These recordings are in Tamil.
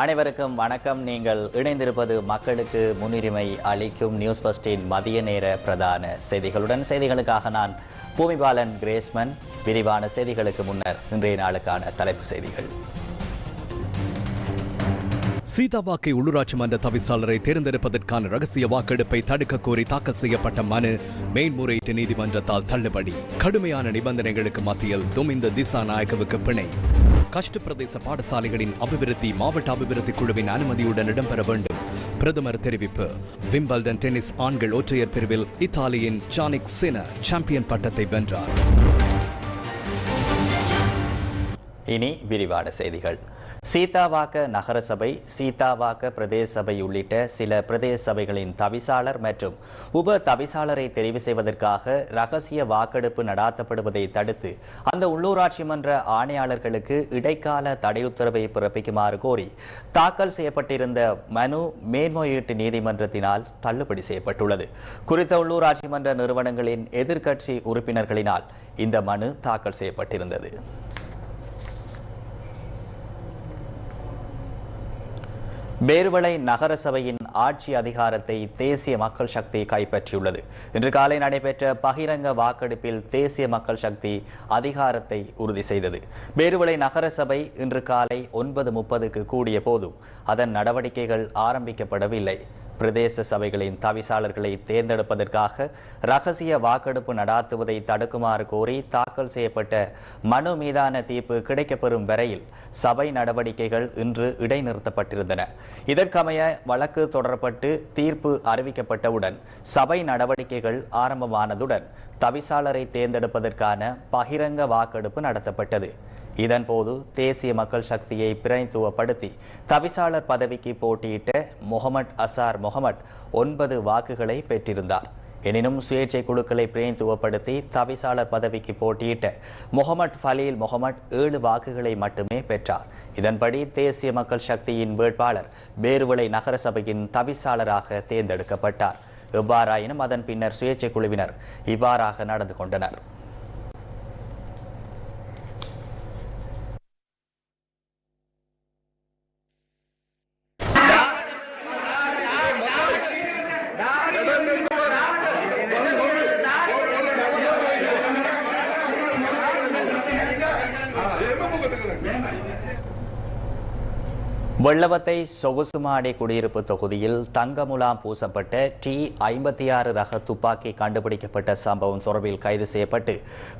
அனைவருக்கும் வணக்கம். நீங்கள் இணைந்திருப்பது மக்களுக்கு முன்னுரிமை அளிக்கும் நியூஸ் பஸ்டின் மதிய நேர பிரதான செய்திகளுடன் செய்திகளுக்காக நான் பூமிபாலன் கிரேஸ்மன். விரிவான செய்திகளுக்கு முன்னர் இன்றைய நாளுக்கான தலைப்பு செய்திகள். சீதாவாக்கை உள்ளூராட்சி மன்ற தவிசாளரை தேர்ந்தெடுப்பதற்கான ரகசிய வாக்கெடுப்பை தடுக்க கோரி தாக்கல் செய்யப்பட்ட மனு மேன்முறையீட்டு நீதிமன்றத்தால் தள்ளுபடி. கடுமையான நிபந்தனைகளுக்கு மத்தியில் துமிந்த திசா நாயகவுக்கு பிணை. கஷ்ட பிரதேச பாடசாலைகளின் அபிவிருத்தி மாவட்ட அபிவிருத்தி குழுவின் அனுமதியுடன் இடம்பெற வேண்டும். பிரதமர் தெரிவிப்பு. விம்பல்டன் டென்னிஸ் ஆண்கள் ஒற்றையர் பிரிவில் இத்தாலியின் ஜானிக் சின சாம்பியன் பட்டத்தை வென்றார். இனி விரிவான செய்திகள். சீதாவாக்க நகரசபை சீதாவாக்க பிரதேச சபை உள்ளிட்ட சில பிரதேச சபைகளின் தவிசாளர் மற்றும் உப தவிசாளரை தெரிவு செய்வதற்காக ரகசிய வாக்கெடுப்பு நடாத்தப்படுவதை தடுத்து அந்த உள்ளூராட்சி மன்ற ஆணையாளர்களுக்கு இடைக்கால தடை உத்தரவை பிறப்பிக்குமாறு கோரி தாக்கல் செய்யப்பட்டிருந்த மனு மேன்முறையீட்டு நீதிமன்றத்தினால் தள்ளுபடி செய்யப்பட்டுள்ளது. குறித்த உள்ளூராட்சி மன்ற நிறுவனங்களின் எதிர்க்கட்சி உறுப்பினர்களினால் இந்த மனு தாக்கல் செய்யப்பட்டிருந்தது. பேர்வளை நகரசபையின் ஆட்சி அதிகாரத்தை தேசிய மக்கள் சக்தி கைப்பற்றியுள்ளது. இன்று காலை நடைபெற்ற பகிரங்க வாக்கெடுப்பில் தேசிய மக்கள் சக்தி அதிகாரத்தை உறுதி செய்தது. பேர்வளை நகரசபை இன்று காலை ஒன்பது முப்பதுக்கு கூடிய போதும் அதன் நடவடிக்கைகள் ஆரம்பிக்கப்படவில்லை. பிரதேச சபைகளின் தவிசாளர்களை தேர்ந்தெடுப்பதற்காக ரகசிய வாக்கெடுப்பு நடாத்துவதை தடுக்குமாறு கோரி தாக்கல் செய்யப்பட்ட மனு மீதான தீர்ப்பு கிடைக்கப்பெறும் வரையில் சபை நடவடிக்கைகள் இன்று இடைநிறுத்தப்பட்டிருந்தன. இதற்கமைய வழக்கு தொடரப்பட்டு தீர்ப்பு அறிவிக்கப்பட்டவுடன் சபை நடவடிக்கைகள் ஆரம்பமானதுடன் தவிசாளரை தேர்ந்தெடுப்பதற்கான பகிரங்க வாக்கெடுப்பு நடத்தப்பட்டது. இதன்போது தேசிய மக்கள் சக்தியை பிரதித்துவப்படுத்தி தவிசாளர் பதவிக்கு போட்டியிட்ட முகமட் அசார் முகமட் ஒன்பது வாக்குகளை பெற்றிருந்தார். எனினும் சுயேட்சை குழுக்களை பிரதித்துவப்படுத்தி தவிசாளர் பதவிக்கு போட்டியிட்ட முகமட் ஃபலீல் முகமட் ஏழு வாக்குகளை மட்டுமே பெற்றார். இதன்படி தேசிய மக்கள் சக்தியின் வேட்பாளர் பேருவளை நகரசபையின் தவிசாளராக தேர்ந்தெடுக்கப்பட்டார். எவ்வாறாயினும் அதன் பின்னர் சுயேட்சை குழுவினர் இவ்வாறாக நடந்து கொண்டனர். வெள்ளவத்தை சொகுசுமாடி குடியிருப்பு தொகுதியில் தங்கமுலாம் பூசப்பட்ட டி ஐம்பத்தி ஆறு ரக துப்பாக்கி கண்டுபிடிக்கப்பட்ட சம்பவம் தொடர்பில் கைது செய்யப்பட்டு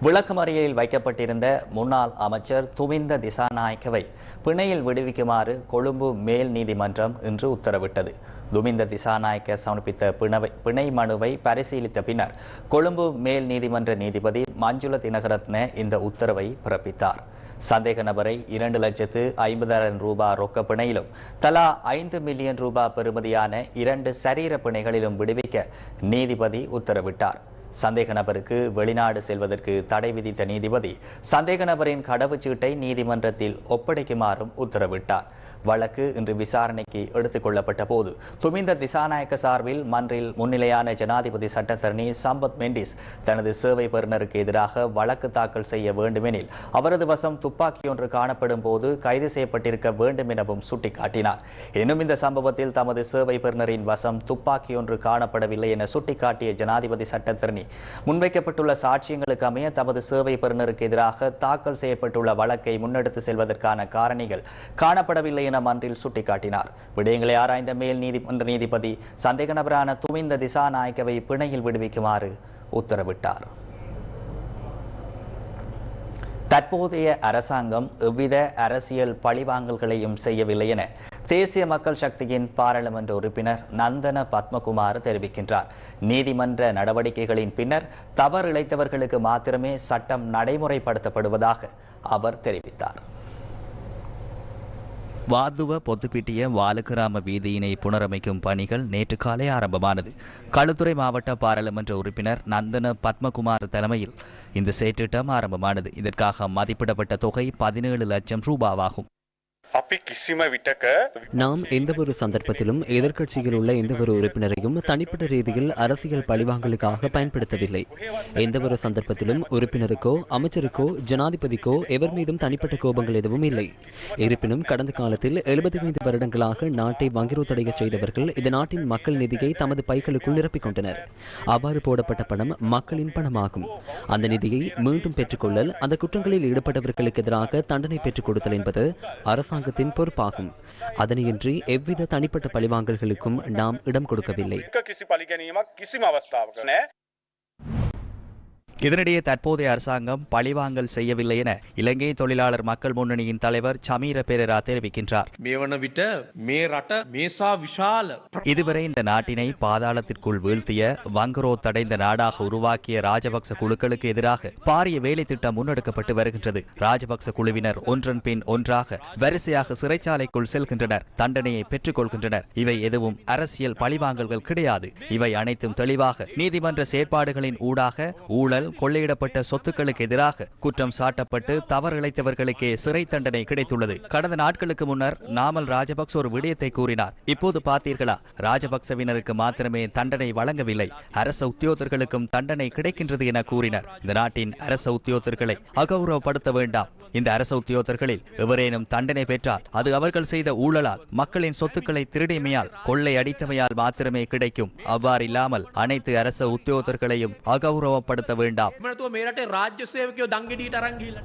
விளக்கமறியலில் வைக்கப்பட்டிருந்த முன்னாள் அமைச்சர் துமிந்த திசாநாயக்கவை பிணையில் விடுவிக்குமாறு கொழும்பு மேல் நீதிமன்றம் இன்று உத்தரவிட்டது. துமிந்த திசாநாயக்க சமர்ப்பித்த பிணவை பிணை மனுவை பரிசீலித்த பின்னர் கொழும்பு மேல் நீதிமன்ற நீதிபதி மஞ்சுள தினகரத்ன இந்த உத்தரவை பிறப்பித்தார். சந்தேக நபரை இரண்டு லட்சத்து ஐம்பதாயிரம் ரூபாய் ரொக்க பிணையிலும் தலா ஐந்து மில்லியன் ரூபாய் பெறுமதியான இரண்டு சரீர பிணைகளிலும் விடுவிக்க நீதிபதி உத்தரவிட்டார். சந்தேக நபருக்கு வெளிநாடு செல்வதற்கு தடை விதித்த நீதிபதி சந்தேக நபரின் கடவுச்சீட்டை நீதிமன்றத்தில் ஒப்படைக்குமாறும் உத்தரவிட்டார். வழக்கு இன்று விசாரணைக்கு எடுத்துக் கொள்ளப்பட்ட போது துமிந்த திசாநாயக்க சார்பில் மன்றில் முன்னிலையான ஜனாதிபதி சட்டத்தரணி சம்பத் மெண்டிஸ் தனது சேவை பெறுநருக்கு எதிராக வழக்கு தாக்கல் செய்ய வேண்டுமெனில் அவரது வசம் துப்பாக்கி ஒன்று காணப்படும் போது கைது செய்யப்பட்டிருக்க வேண்டும் எனவும் சுட்டிக்காட்டினார். எனினும் இந்த சம்பவத்தில் தமது சேவை பெறுநரின் வசம் துப்பாக்கி ஒன்று காணப்படவில்லை என சுட்டிக்காட்டிய ஜனாதிபதி சட்டத்தரணி முன்வைக்கப்பட்டுள்ள சாட்சியங்களுக்கு அமைய தமது சேவை பெறுநருக்கு எதிராக தாக்கல் செய்யப்பட்டுள்ள வழக்கை முன்னெடுத்து செல்வதற்கான காரணிகள் காணப்படவில்லை என மன்றில் சுட்டிக்காட்டினார். விடயங்களை ஆராய்ந்த மேல் நீதிமன்ற நீதிபதி சந்தேக நபரான துமிந்த திசாநாயக்கவை பிணையில் விடுவிக்குமாறு உத்தரவிட்டார். தற்போதைய அரசாங்கம் எவ்வித அரசியல் பழிவாங்கல்களையும் செய்யவில்லை என தேசிய மக்கள் சக்தியின் பாராளுமன்ற உறுப்பினர் நந்தன பத்மகுமார் தெரிவிக்கின்றார். நீதிமன்ற நடவடிக்கைகளின் பின்னர் தவறு இழைத்தவர்களுக்கு மாத்திரமே சட்டம் நடைமுறைப்படுத்தப்படுவதாக அவர் தெரிவித்தார். வாதுவ பொத்துப்பிட்டிய வாலுக்கிராம வீதியினை புனரமைக்கும் பணிகள் நேற்று காலை ஆரம்பமானது. களுத்துறை மாவட்ட பாராளுமன்ற உறுப்பினர் நந்தன பத்மகுமார் தலைமையில் இந்த செயற்றிட்டம் ஆரம்பமானது. இதற்காக மதிப்பிடப்பட்ட தொகை பதினேழு லட்சம் ரூபாவாகும். நாம் எந்த ஒரு சந்தர்ப்பத்திலும் எதிர்கட்சியில் உள்ள எந்த ஒரு உறுப்பினரையும் தனிப்பட்ட ரீதியில் அரசியல் பழிவாங்கலுக்காக பயன்படுத்தவில்லை. எந்த ஒரு சந்தர்ப்பத்திலும் உறுப்பினருக்கோ அமைச்சருக்கோ ஜனாதிபதிக்கோ எவர் மீதும் தனிப்பட்ட கோபங்கள் எதுவும் இல்லை. இருப்பினும் கடந்த காலத்தில் எழுபத்தி ஐந்து வருடங்களாக நாட்டை வங்கிரோத்தடைய செய்தவர்கள் இந்த நாட்டின் மக்கள் நிதியை தமது பைகளுக்குள் நிரப்பிக்கொண்டனர் அவ்வாறு போடப்பட்ட பணம் மக்களின் பணமாகும். அந்த நிதியை மீண்டும் பெற்றுக்கொள்ளல் அந்த குற்றங்களில் ஈடுபட்டவர்களுக்கு எதிராக தண்டனை பெற்றுக் கொடுத்தல் என்பது அரசாங்க அரசாங்கத்தின் பொறுப்பாகும். அதனையின்றி எவ்வித தனிப்பட்ட பழிவாங்கல்களுக்கும் நாம் இடம் கொடுக்கவில்லை. இதனிடையே தற்போதைய அரசாங்கம் பழிவாங்கல் செய்யவில்லை என இலங்கை தொழிலாளர் மக்கள் முன்னணியின் தலைவர் சமீர பெரேரா தெரிவிக்கின்றார். இதுவரை இந்த நாட்டினை பாதாளத்திற்குள் வீழ்த்திய வங்கரோ தடைந்த நாடாக உருவாக்கிய ராஜபக்ச குழுக்களுக்கு எதிராக பாரிய வேலை திட்டம் முன்னெடுக்கப்பட்டு வருகின்றது. ராஜபக்ச குழுவினர் ஒன்றன் பின் ஒன்றாக வரிசையாக சிறைச்சாலைக்குள் செல்கின்றனர் தண்டனையை பெற்றுக் கொள்கின்றனர் இவை எதுவும் அரசியல் பழிவாங்கல்கள் கிடையாது. இவை அனைத்தும் தெளிவாக நீதிமன்ற செயற்பாடுகளின் ஊடாக ஊழல் கொள்ளையிடப்பட்ட சொத்துக்களுக்கு எதிராக குற்றம் சாட்டப்பட்டு தவறிழைத்தவர்களுக்கே சிறை தண்டனை கிடைத்துள்ளது. கடந்த நாட்களுக்கு முன்னர் நாமல் ராஜபக்ச ஒரு விடயத்தை கூறினார். இப்போது பார்த்தீர்களா? ராஜபக்சவினருக்கு மாத்திரமே தண்டனை வழங்கவில்லை. அரச உத்தியோகர்களுக்கும் தண்டனை கிடைக்கின்றது என கூறினர். இந்த நாட்டின் அரச உத்தியோகர்களை அகௌரவப்படுத்த வேண்டாம். இந்த அரச உத்தியோகர்களில் எவரேனும் தண்டனை பெற்றால் அது அவர்கள் செய்த ஊழலால் மக்களின் சொத்துக்களை திருடிமையால் கொள்ளை அடித்தமையால் மாத்திரமே கிடைக்கும். அவ்வாறில்லாமல் அனைத்து அரச உத்தியோகர்களையும் அகௌரவப்படுத்த வேண்டாம். මනතුව මේ රටේ රාජ්‍ය සේවකයෝ දංගෙඩීට අරංගීල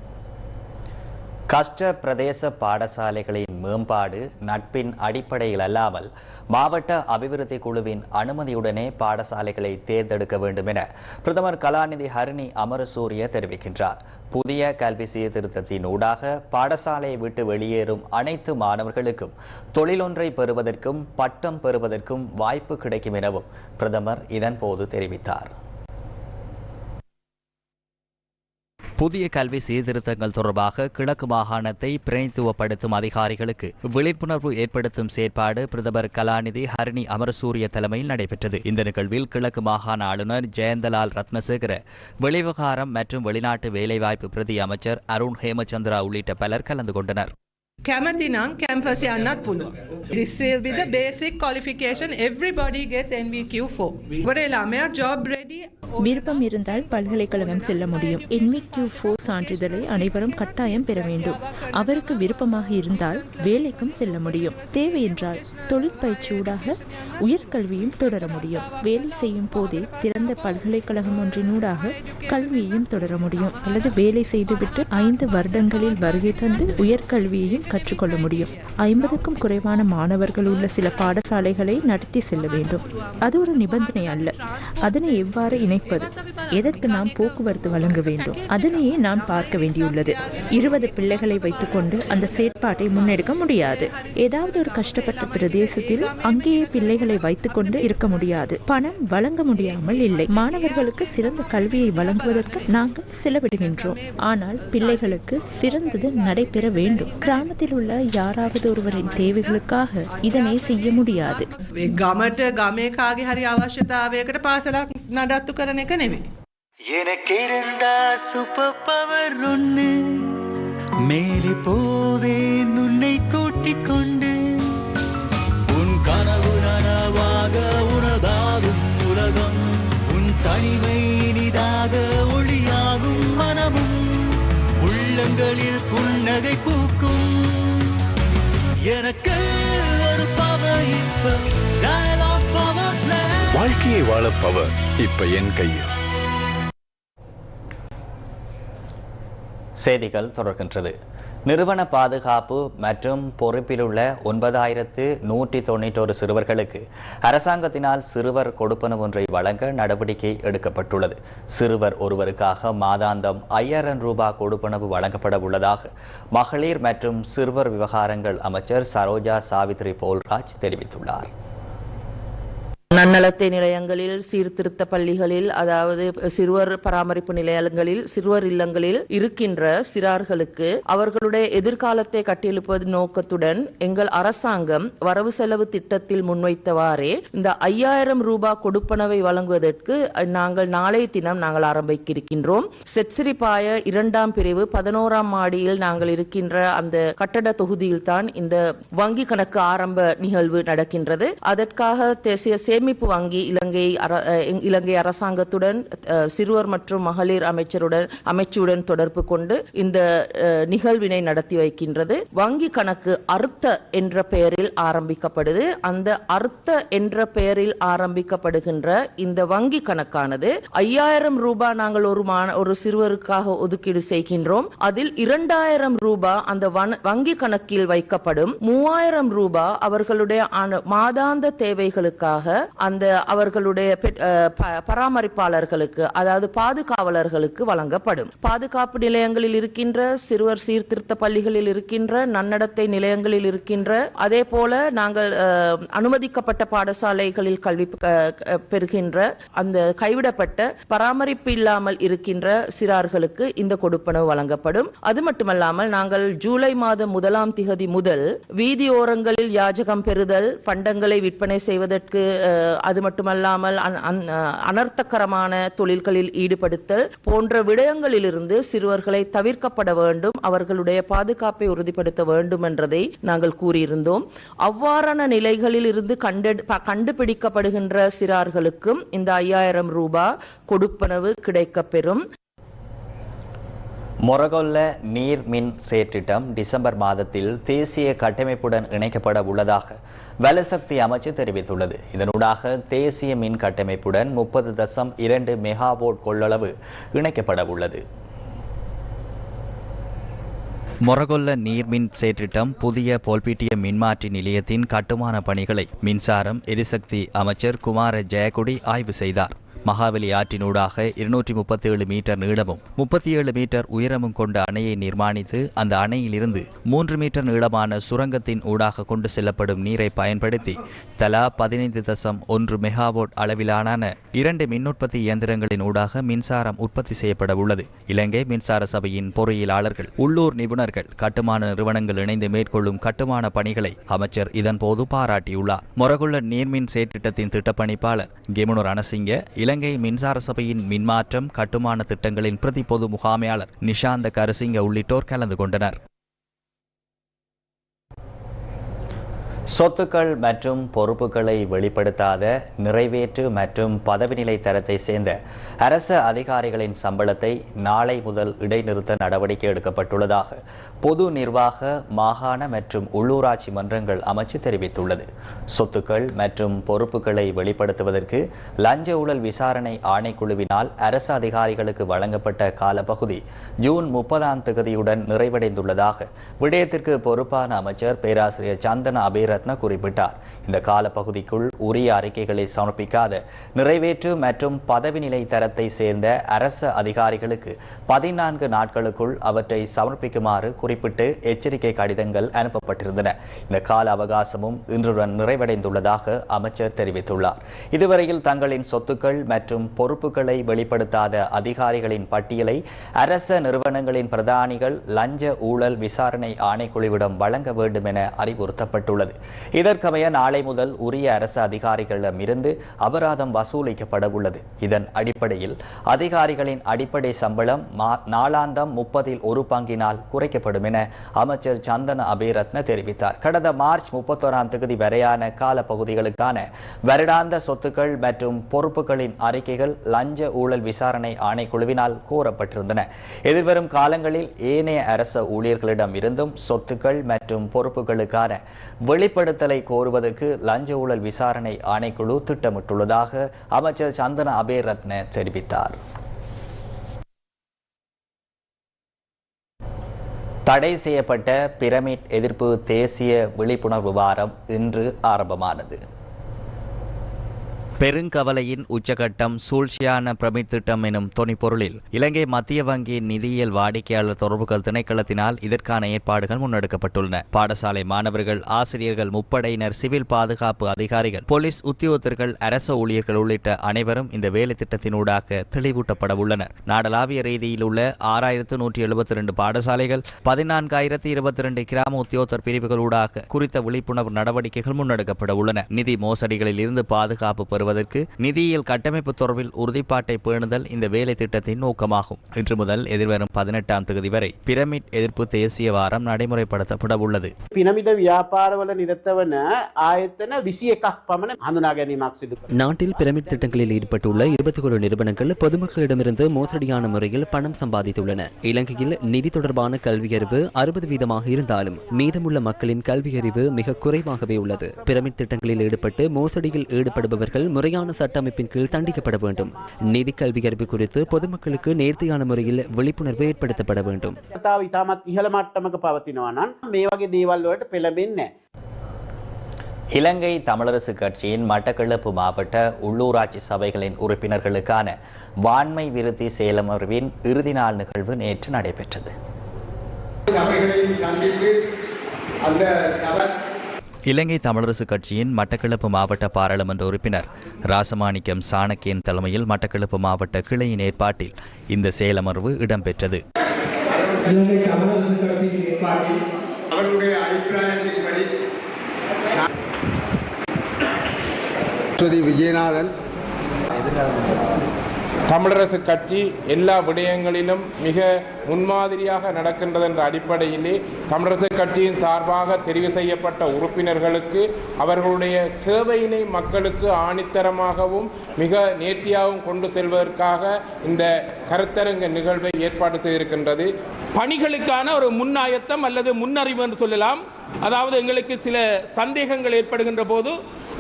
கஷ்ட பிரதேச பாடசாலைகளின் மேம்பாடு நட்பின் அடிப்படையில் அல்லாமல் மாவட்ட அபிவிருத்தி குழுவின் அனுமதியுடனே பாடசாலைகளை தேர்ந்தெடுக்க வேண்டும் என பிரதமர் கலாநிதி ஹரிணி அமரசூரிய தெரிவிக்கின்றார் புதிய கல்வி சீர்திருத்தத்தின் ஊடாக பாடசாலையை விட்டு வெளியேறும் அனைத்து மாணவர்களுக்கும் தொழிலொன்றை பெறுவதற்கும் பட்டம் பெறுவதற்கும் வாய்ப்பு கிடைக்கும் எனவும் பிரதமர் இதன்போது தெரிவித்தார் புதிய கல்வி சீர்திருத்தங்கள் தொடர்பாக கிழக்கு மாகாணத்தை பிரதிநிதித்துவப்படுத்தும் அதிகாரிகளுக்கு விழிப்புணர்வு ஏற்படுத்தும் செயற்பாடு பிரதமர் கலாநிதி ஹரிணி அமரசூரிய தலைமையில் நடைபெற்றது. இந்த நிகழ்வில் கிழக்கு மாகாண ஆளுநர் ஜெயந்தலால் ரத்னசேகர வெளிவிவகாரம் மற்றும் வெளிநாட்டு வேலைவாய்ப்பு பிரதி அமைச்சர் அருண் ஹேமச்சந்திரா உள்ளிட்ட பலர் கலந்து கொண்டனர். කැමති නම් කැම්පස් යන්නත් පුළුවන්. This will be the basic qualification everybody gets NVQ4. ගොඩේ ළමයා job ready விருப்பம் இருந்தால் பல்கலைக்கழகம் செல்ல முடியும் என்விக்யூ ஃபோர் சான்றிதழை அனைவரும் கட்டாயம் பெற வேண்டும் அவருக்கு விருப்பமாக இருந்தால் வேலைக்கும் செல்ல முடியும் தேவை என்றால் தொழிற்பயிற்சி ஊடாக உயர்கல்வியும் தொடர முடியும் வேலை செய்யும் போதே திறந்த பல்கலைக்கழகம் ஒன்றினூடாக கல்வியையும் தொடர முடியும் அல்லது வேலை செய்துவிட்டு ஐந்து வருடங்களில் வருகை தந்து உயர்கல்வியையும் கற்றுக்கொள்ள முடியும். ஐம்பதுக்கும் குறைவான மாணவர்கள் உள்ள சில பாடசாலைகளை நடத்தி செல்ல வேண்டும். அது ஒரு நிபந்தனை அல்ல. அதனை எவ்வாறு இணைப்பது? எதற்கு நாம் போக்குவரத்து வழங்க வேண்டும்? அதனையே நாம் பார்க்க வேண்டியுள்ளது. இருபது பிள்ளைகளை வைத்துக்கொண்டு அந்த செயற்பாட்டை முன்னெடுக்க முடியாது. ஏதாவது ஒரு கஷ்டப்பட்ட பிரதேசத்தில் அங்கேயே பிள்ளைகளை வைத்துக்கொண்டு இருக்க முடியாது. பணம் வழங்க முடியாமல் இல்லை. மாணவர்களுக்கு சிறந்த கல்வியை வழங்குவதற்கு நாங்கள் செலவிடுகின்றோம். ஆனால் பிள்ளைகளுக்கு சிறந்தது நடைபெற வேண்டும். கிராம கிராமத்தில் உள்ள யாராவது ஒருவரின் தேவைகளுக்காக இதனை செய்ய முடியாது ගමට ගමේ කාගේ හරි අවශ්‍යතාවයකට පාසලක් නඩත්තු කරන එක නෙවෙයි. எனக்கிருந்தா சூப்பர் பவர் ஒண்ணு மேலே போவேன் உன்னை கூட்டிக் கொண்டு உன் கனவு நனவாக உனதாகும் உலகம் உன் தனிமை இனிதாக ஒளியாகும் மனமும் உள்ளங்களில் புன்னகை பூக்கும் எனக்கு ஒரு பவர் இப்ப டயலாக் பவர் வாழ்க்கையை வாழ பவர் இப்ப என் கையில். செய்திகள் தொடர்கின்றது. நிறுவன பாதுகாப்பு மற்றும் பொறுப்பிலுள்ள ஒன்பதாயிரத்து நூற்றி தொண்ணூற்றொரு சிறுவர்களுக்கு அரசாங்கத்தினால் சிறுவர் கொடுப்பன ஒன்றை வழங்க நடவடிக்கை எடுக்கப்பட்டுள்ளது. சிறுவர் ஒருவருக்காக மாதாந்தம் ஐயாயிரம் ரூபாய் கொடுப்பனவு வழங்கப்பட உள்ளதாக மகளிர் மற்றும் சிறுவர் விவகாரங்கள் அமைச்சர் சரோஜா சாவித்ரி போல்ராஜ் தெரிவித்துள்ளார். நன்னலத்தை நிலையங்களில் சீர்திருத்த பள்ளிகளில் அதாவது சிறுவர் பராமரிப்பு நிலையங்களில் சிறுவர் இல்லங்களில் இருக்கின்ற சிறார்களுக்கு அவர்களுடைய எதிர்காலத்தை கட்டியெழுப்பது நோக்கத்துடன் எங்கள் அரசாங்கம் வரவு செலவு திட்டத்தில் முன்வைத்தவாறே இந்த ஐயாயிரம் ரூபாய் கொடுப்பனவை வழங்குவதற்கு நாங்கள் நாளைய தினம் நாங்கள் ஆரம்பிக்க இருக்கின்றோம் செச்சிரிப்பாய இரண்டாம் பிரிவு பதினோராம் மாடியில் நாங்கள் இருக்கின்ற அந்த கட்டட தொகுதியில் தான் இந்த வங்கி கணக்கு ஆரம்ப நிகழ்வு நடக்கின்றது. அதற்காக தேசிய சேமிப்பு வங்கி இலங்கை இலங்கை அரசாங்கத்துடன் சிறுவர் மற்றும் மகளிர் அமைச்சருடன் அமைச்சுடன் தொடர்பு கொண்டு இந்த நிகழ்வினை நடத்தி வைக்கின்றது. வங்கி கணக்கு அர்த்த என்ற பெயரில் ஆரம்பிக்கப்படுது. அந்த அர்த்த என்ற பெயரில் ஆரம்பிக்கப்படுகின்ற இந்த வங்கி கணக்கானது ஐயாயிரம் ரூபாய் நாங்கள் ஒரு ஒரு சிறுவருக்காக ஒதுக்கீடு செய்கின்றோம். அதில் இரண்டாயிரம் ரூபாய் அந்த வங்கி கணக்கில் வைக்கப்படும். மூவாயிரம் ரூபாய் அவர்களுடைய மாதாந்த தேவைகளுக்காக அந்த அவர்களுடைய பராமரிப்பாளர்களுக்கு அதாவது பாதுகாவலர்களுக்கு வழங்கப்படும். பாதுகாப்பு நிலையங்களில் இருக்கின்ற சிறுவர் சீர்திருத்த பள்ளிகளில் இருக்கின்ற நன்னடத்தை நிலையங்களில் இருக்கின்ற அதே போல நாங்கள் அனுமதிக்கப்பட்ட பாடசாலைகளில் கல்வி பெறுகின்ற அந்த கைவிடப்பட்ட பராமரிப்பு இல்லாமல் இருக்கின்ற சிறார்களுக்கு இந்த கொடுப்பனவு வழங்கப்படும். அது மட்டுமல்லாமல் நாங்கள் ஜூலை மாதம் முதலாம் திகதி முதல் வீதியோரங்களில் யாஜகம் பெறுதல் பண்டங்களை விற்பனை செய்வதற்கு அது மட்டுமல்லாமல் அன்- அனர்த்தகரமான தொழில்களில் ஈடுபடுத்தல் போன்ற விடயங்களிலிருந்து சிறுவர்களை தவிர்க்கப்பட வேண்டும் அவர்களுடைய பாதுகாப்பை உறுதிப்படுத்த வேண்டும் என்றதை நாங்கள் கூறியிருந்தோம். அவ்வாறான நிலைகளில் இருந்து கண்டு ப- கண்டுபிடிக்கப்படுகின்ற சிறார்களுக்கும் இந்த ஐயாயிரம் ரூபாய் கொடுப்பனவு கிடைக்கப்பெறும். மொரகொல்ல நீர் மின் செயற்றிட்டம் டிசம்பர் மாதத்தில் தேசிய கட்டமைப்புடன் இணைக்கப்பட உள்ளதாக வலசக்தி அமைச்சு தெரிவித்துள்ளது. இதனூடாக தேசிய மின் கட்டமைப்புடன் முப்பது தசம் இரண்டு மெகாவோட் கொள்ளளவு இணைக்கப்பட உள்ளது. மொரகொல்ல நீர்மின் சேற்றிட்டம் புதிய போல்பிட்டிய மின்மாற்றி நிலையத்தின் கட்டுமான பணிகளை மின்சாரம் எரிசக்தி அமைச்சர் குமார ஜெயக்குடி ஆய்வு செய்தார். மகாவலி ஆற்றினூடாக இருநூற்றி முப்பத்தி ஏழு மீட்டர் நீளமும் முப்பத்தி ஏழு மீட்டர் உயரமும் கொண்ட அணையை நிர்மாணித்து அந்த அணையிலிருந்து மூன்று மீட்டர் நீளமான சுரங்கத்தின் ஊடாக கொண்டு செல்லப்படும் நீரை பயன்படுத்தி தலா பதினைந்து தசம் ஒன்று மெகாவோட் அளவிலான இரண்டு மின்னுற்பத்தி இயந்திரங்களின் ஊடாக மின்சாரம் உற்பத்தி செய்யப்பட உள்ளது. இலங்கை மின்சார சபையின் பொறியியலாளர்கள் உள்ளூர் நிபுணர்கள் கட்டுமான நிறுவனங்கள் இணைந்து மேற்கொள்ளும் கட்டுமான பணிகளை அமைச்சர் இதன்போது பாராட்டியுள்ளார். மொரகுள்ள நீர்மின் செயற்திட்டத்தின் திட்டப்பணிப்பாளர் கெமுனு ரணசிங்க இலங்கை மின்சார சபையின் மின்மாற்றம் கட்டுமான திட்டங்களின் பிரதி பொது முகாமையாளர் நிஷாந்த கரசிங்க உள்ளிட்டோர் கலந்து கொண்டனர். சொத்துக்கள் மற்றும் பொறுப்புகளை வெளிப்படுத்தாத நிறைவேற்று மற்றும் பதவிநிலை தரத்தை சேர்ந்த அரச அதிகாரிகளின் சம்பளத்தை நாளை முதல் இடைநிறுத்த நடவடிக்கை எடுக்கப்பட்டுள்ளதாக பொது நிர்வாக மாகாண மற்றும் உள்ளூராட்சி மன்றங்கள் அமைச்சு தெரிவித்துள்ளது. சொத்துக்கள் மற்றும் பொறுப்புகளை வெளிப்படுத்துவதற்கு லஞ்ச ஊழல் விசாரணை ஆணைக்குழுவினால் அரசு அதிகாரிகளுக்கு வழங்கப்பட்ட காலப்பகுதி ஜூன் முப்பதாம் தேதியுடன் நிறைவடைந்துள்ளதாக விடயத்திற்கு பொறுப்பான அமைச்சர் பேராசிரியர் சந்தன அபிரத்ன குறிப்பிட்டார். இந்த காலப்பகுதிக்குள் உரிய அறிக்கைகளை சமர்ப்பிக்காத நிறைவேற்று மற்றும் பதவி நிலை தர நகரத்தை சேர்ந்த அரச அதிகாரிகளுக்கு பதினான்கு நாட்களுக்குள் அவற்றை சமர்ப்பிக்குமாறு குறிப்பிட்டு எச்சரிக்கை கடிதங்கள் அனுப்பப்பட்டிருந்தன. இந்த கால அவகாசமும் இன்றுடன் நிறைவடைந்துள்ளதாக அமைச்சர் தெரிவித்துள்ளார். இதுவரையில் தங்களின் சொத்துக்கள் மற்றும் பொறுப்புகளை வெளிப்படுத்தாத அதிகாரிகளின் பட்டியலை அரச நிறுவனங்களின் பிரதானிகள் லஞ்ச ஊழல் விசாரணை ஆணைக்குழுவிடம் வழங்க வேண்டும் என அறிவுறுத்தப்பட்டுள்ளது. இதற்கமைய நாளை முதல் உரிய அரசு அதிகாரிகளிடமிருந்து அபராதம் வசூலிக்கப்பட உள்ளது இதன் அடிப்படை அடிப்படையில் அதிகாரிகளின் அடிப்படை சம்பளம் நாளாந்தம் முப்பதில் ஒரு பங்கினால் குறைக்கப்படும் என அமைச்சர் சந்தன அபிரத்ன தெரிவித்தார். கடந்த மார்ச் முப்பத்தோராம் தேதி வரையான கால பகுதிகளுக்கான வருடாந்த சொத்துக்கள் மற்றும் பொறுப்புகளின் அறிக்கைகள் லஞ்ச ஊழல் விசாரணை ஆணைக்குழுவினால் கோரப்பட்டிருந்தன. எதிர்வரும் காலங்களில் ஏனைய அரச ஊழியர்களிடம் இருந்தும் சொத்துக்கள் மற்றும் பொறுப்புகளுக்கான வெளிப்படுத்தலை கோருவதற்கு லஞ்ச ஊழல் விசாரணை ஆணைக்குழு திட்டமிட்டுள்ளதாக அமைச்சர் சந்தன அபேரத்ன தெரிவித்தார். தடை செய்யப்பட்ட பிரமிட் எதிர்ப்பு தேசிய விழிப்புணர்வு வாரம் இன்று ஆரம்பமானது. பெருங்கவலையின் உச்சகட்டம் சூழ்ச்சியான பிரமித் திட்டம் எனும் தொனிப்பொருளில் இலங்கை மத்திய வங்கியின் நிதியியல் வாடிக்கையாளர் தொடர்புகள் திணைக்களத்தினால் இதற்கான ஏற்பாடுகள் முன்னெடுக்கப்பட்டுள்ளன. பாடசாலை மாணவர்கள் ஆசிரியர்கள் முப்படையினர் சிவில் பாதுகாப்பு அதிகாரிகள் போலீஸ் உத்தியோகத்தர்கள் அரச ஊழியர்கள் உள்ளிட்ட அனைவரும் இந்த வேலை திட்டத்தினூடாக தெளிவூட்டப்பட உள்ளனர் நாடளாவிய ரீதியில் உள்ள ஆறாயிரத்து நூற்றி எழுபத்தி ரெண்டு பாடசாலைகள் பதினான்காயிரத்தி இருபத்தி ரெண்டு கிராம உத்தியோகத்தர் பிரிவுகளூடாக குறித்த விழிப்புணர்வு நடவடிக்கைகள் முன்னெடுக்கப்பட உள்ளன நிதி மோசடிகளில் இருந்து பாதுகாப்பு பெறுவதற்கு நிதியியல் கட்டமைப்பு தொடர்பில் உறுதிப்பாட்டை பேணுதல் இந்த வேலை திட்டத்தின் நோக்கமாகும் இன்று முதல் எதிர்வரும் பதினெட்டாம் தேதி வரை பிரமிட் எதிர்ப்பு தேசிய வாரம் நடைமுறைப்படுத்தப்பட உள்ளது පිනමිට ව්‍යාපාරවල නිරතවන ආයතන විසි එකක් පමණ හඳුනා ගැනීමක් සිදු කර. நாட்டில் பிரமிட் திட்டங்களில் ஈடுபட்டுள்ள இருபத்தி ஒரு நிறுவனங்கள் பொதுமக்களிடமிருந்து மோசடியான முறையில் பணம் சம்பாதித்துள்ளன இலங்கையில் நிதி தொடர்பான கல்வியறிவு அறுபது வீதமாக இருந்தாலும் மீதமுள்ள மக்களின் கல்வியறிவு மிக குறைவாகவே உள்ளது பிரமிட் திட்டங்களில் ஈடுபட்டு மோசடியில் ஈடுபடுபவர்கள் முறையான சட்ட அமைப்பின் கீழ் தண்டிக்கப்பட வேண்டும். நிதி கல்வி அறிவு குறித்து பொதுமக்களுக்கு நேர்த்தியான முறையில் விழிப்புணர்வு ஏற்படுத்தப்பட வேண்டும். இலங்கை தமிழரசு கட்சியின் மட்டக்களப்பு மாவட்ட உள்ளூராட்சி சபைகளின் உறுப்பினர்களுக்கான வான்மை விருத்தி செயலமர்வின் இறுதி நாள் நிகழ்வு நேற்று நடைபெற்றது. இலங்கை தமிழரசு கட்சியின் மட்டக்களப்பு மாவட்ட பாராளுமன்ற உறுப்பினர் ராசமாணிக்கம் சாணக்கியன் தலைமையில் மட்டக்களப்பு மாவட்ட கிளையின் ஏற்பாட்டில் இந்த செயலமர்வு இடம்பெற்றது. விஜயநாதன். தமிழரசு கட்சி எல்லா விடயங்களிலும் மிக முன்மாதிரியாக நடக்கின்றது என்ற அடிப்படையிலே தமிழரசு கட்சியின் சார்பாக தெரிவு செய்யப்பட்ட உறுப்பினர்களுக்கு அவர்களுடைய சேவையினை மக்களுக்கு ஆணித்தரமாகவும் மிக நேர்த்தியாகவும் கொண்டு செல்வதற்காக இந்த கருத்தரங்க நிகழ்வை ஏற்பாடு செய்திருக்கின்றது. பணிகளுக்கான ஒரு முன்னாயத்தம் அல்லது முன்னறிவு என்று சொல்லலாம். அதாவது எங்களுக்கு சில சந்தேகங்கள் ஏற்படுகின்ற போது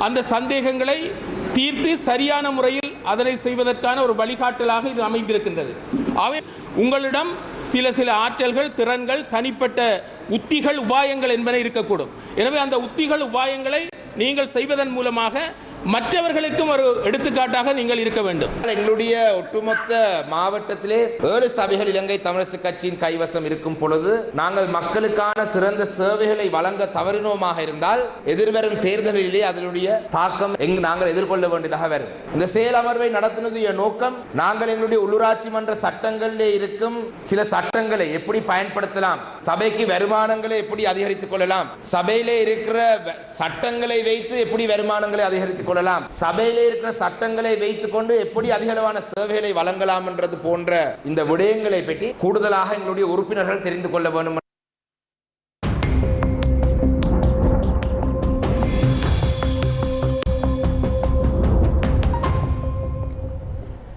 அந்த சந்தேகங்களை தீர்த்து சரியான முறையில் அதனை செய்வதற்கான ஒரு வழிகாட்டலாக இது அமைந்திருக்கின்றது. அவை உங்களிடம் சில சில ஆற்றல்கள் திறன்கள் தனிப்பட்ட உத்திகள் உபாயங்கள் என்பன இருக்கக்கூடும். எனவே அந்த உத்திகள் உபாயங்களை நீங்கள் செய்வதன் மூலமாக மற்றவர்களுக்கும் ஒரு எடுத்துக்காட்டாக நீங்கள் இருக்க வேண்டும். எங்களுடைய ஒட்டுமொத்த மாவட்டத்திலே ஏழு சபைகள் இலங்கை தமிழரசு கட்சியின் கைவசம் இருக்கும் பொழுது நாங்கள் மக்களுக்கான சிறந்த சேவைகளை வழங்க தவறினோமாக இருந்தால் எதிர்வரும் தேர்தலிலே அதனுடைய தாக்கம் எங்கு நாங்கள் எதிர்கொள்ள வேண்டியதாக வரும். இந்த செயல் அமர்வை நடத்தினதுடைய நோக்கம் நாங்கள் எங்களுடைய உள்ளூராட்சி மன்ற சட்டங்களிலே இருக்கும் சில சட்டங்களை எப்படி பயன்படுத்தலாம் சபைக்கு வருமானங்களை எப்படி அதிகரித்துக் கொள்ளலாம் சபையிலே இருக்கிற வ- சட்டங்களை வைத்து எப்படி வருமானங்களை அதிகரித்துக் கொள்ளலாம் சபையிலே இருக்கிற சட்டங்களை வைத்துக் கொண்டு எப்படி அதிகளவான சேவைகளை வழங்கலாம் என்றது போன்ற இந்த விடயங்களை பற்றி கூடுதலாக எங்களுடைய உறுப்பினர்கள் தெரிந்து கொள்ள வேண்டும்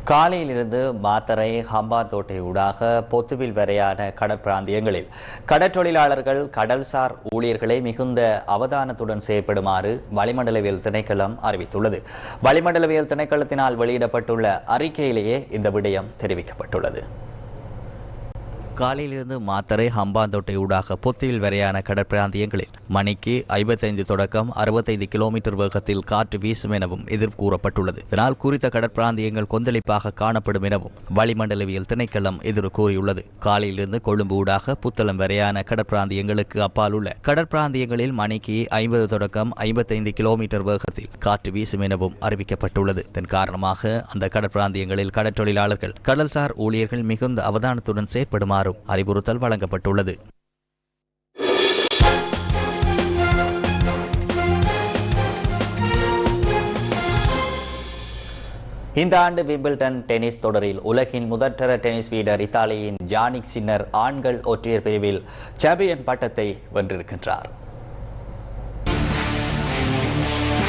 காலையிலிருந்து மாத்தரை ஹம்பாந்தோட்டை ஊடாக பொத்துவில் வரையான கடற்பிராந்தியங்களில் கடற்றொழிலாளர்கள் கடல்சார் ஊழியர்களை மிகுந்த அவதானத்துடன் செயற்படுமாறு வளிமண்டலவியல் திணைக்களம் அறிவித்துள்ளது. வளிமண்டலவியல் திணைக்களத்தினால் வெளியிடப்பட்டுள்ள அறிக்கையிலேயே இந்த விடயம் தெரிவிக்கப்பட்டுள்ளது. காலையிலிருந்து மாத்தரை ஹம்பாந்தோட்டை ஊடாக பொத்தியில் வரையான கடற்பிராந்தியங்களில் மணிக்கு ஐம்பத்தைந்து தொடக்கம் அறுபத்தைந்து கிலோமீட்டர் வேகத்தில் காற்று வீசும் எனவும் எதிர் கூறப்பட்டுள்ளது இதனால் குறித்த கடற்பிராந்தியங்கள் கொந்தளிப்பாக காணப்படும் எனவும் வளிமண்டலவியல் திணைக்களம் எதிர் கூறியுள்ளது. காலையிலிருந்து கொழும்பு ஊடாக புத்தளம் வரையான கடற்பிராந்தியங்களுக்கு அப்பால் உள்ள கடற்பிராந்தியங்களில் மணிக்கு ஐம்பது தொடக்கம் ஐம்பத்தைந்து கிலோமீட்டர் வேகத்தில் காற்று வீசும் எனவும் அறிவிக்கப்பட்டுள்ளது. இதன் காரணமாக அந்த கடற்பிராந்தியங்களில் கடற்றொழிலாளர்கள் கடல்சார் ஊழியர்கள் மிகுந்த அவதானத்துடன் செயற்படுமாறும் அறிவுறுத்தல் வழங்கப்பட்டுள்ளது. இந்த ஆண்டு விம்பிள்டன் டென்னிஸ் தொடரில் உலகின் முதற்தர டென்னிஸ் வீரர் இத்தாலியின் ஜானிக் சின்னர் ஆண்கள் ஒற்றையர் பிரிவில் சாம்பியன் பட்டத்தை வென்றிருக்கின்றார்.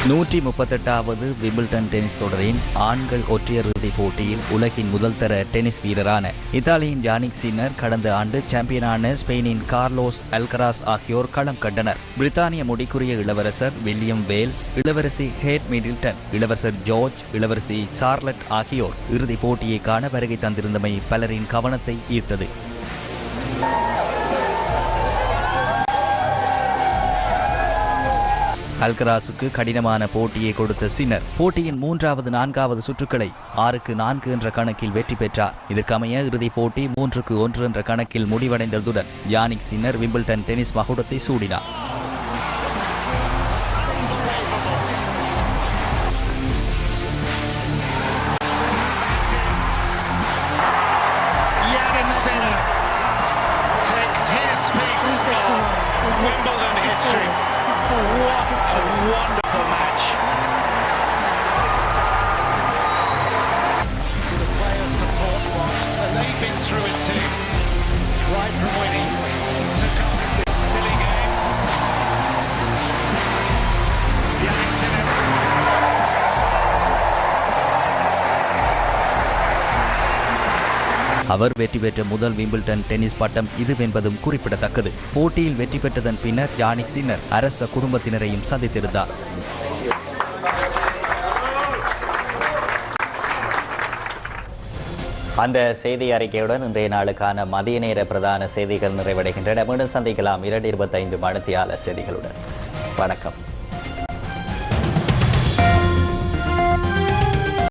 நூற்றி முப்பத்தெட்டாவது விம்பிள்டன் டென்னிஸ் தொடரின் ஆண்கள் ஒற்றையர் இறுதிப் போட்டியில் உலகின் முதல் தர டென்னிஸ் வீரரான இத்தாலியின் ஜானிக் சின்னர் கடந்த ஆண்டு சாம்பியனான ஸ்பெயினின் கார்லோஸ் அல்கராஸ் ஆகியோர் களம் கண்டனர். பிரித்தானிய முடிக்குரிய இளவரசர் வில்லியம் வேல்ஸ் இளவரசி ஹேட் மிடில்டன் இளவரசர் ஜார்ஜ் இளவரசி சார்லட் ஆகியோர் இறுதிப் போட்டியை காண வருகை தந்திருந்தமை பலரின் கவனத்தை ஈர்த்தது. அல்கராசுக்கு கடினமான போட்டியை கொடுத்த சின்னர் போட்டியின் மூன்றாவது நான்காவது சுற்றுக்களை ஆறுக்கு நான்கு என்ற கணக்கில் வெற்றி பெற்றார். இதற்கமைய இறுதிப் போட்டி மூன்றுக்கு ஒன்று என்ற கணக்கில் முடிவடைந்ததுடன் யானிக் சின்னர் விம்பிள்டன் டென்னிஸ் மகுடத்தை சூடினார். அவர் வெற்றி பெற்ற முதல் விம்பிள்டன் டென்னிஸ் பட்டம் இதுவென்பதும் குறிப்பிடத்தக்கது. போட்டியில் வெற்றி பெற்றதன் பின்னர் யானிக் சின்னர் அரச குடும்பத்தினரையும் சந்தித்திருந்தார். அந்த செய்தி அறிக்கையுடன் இன்றைய நாளுக்கான மதிய நேர பிரதான செய்திகள் நிறைவடைகின்றன. மீண்டும் சந்திக்கலாம். இரண்டு இருபத்தைந்து மணித்தியால செய்திகளுடன். வணக்கம்.